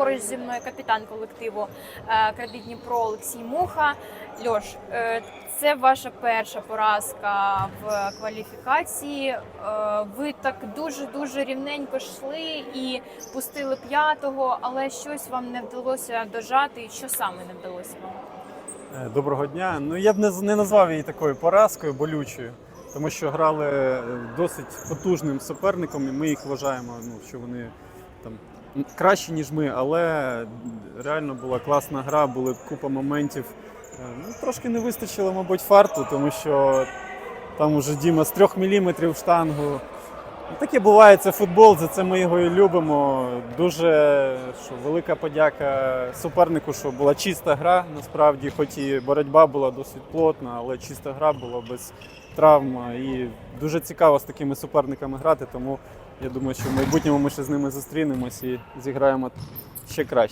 Поруч зі мною капітан колективу е, Кредит Дніпро Олексій Муха. Льош, е, це ваша перша поразка в кваліфікації. Е, Ви так дуже дуже рівненько йшли і пустили п'ятого, але щось вам не вдалося дожати. Що саме не вдалося вам? Доброго дня. Ну я б не, не назвав її такою поразкою болючою, тому що грали досить потужним суперником, і ми їх вважаємо, ну, що вони там краще, ніж ми, але реально була класна гра, були купа моментів. Е, Ну, трошки не вистачило, мабуть, фарту, тому що там уже Діма з трьох міліметрів штангу. Ну, Таке буває, це футбол, за це ми його і любимо. Дуже що, велика подяка супернику, що була чиста гра. Насправді, хоч і боротьба була досить плотна, але чиста гра була без травм. І дуже цікаво з такими суперниками грати. Тому я думаю, що в майбутньому ми ще з ними зустрінемось і зіграємо ще краще.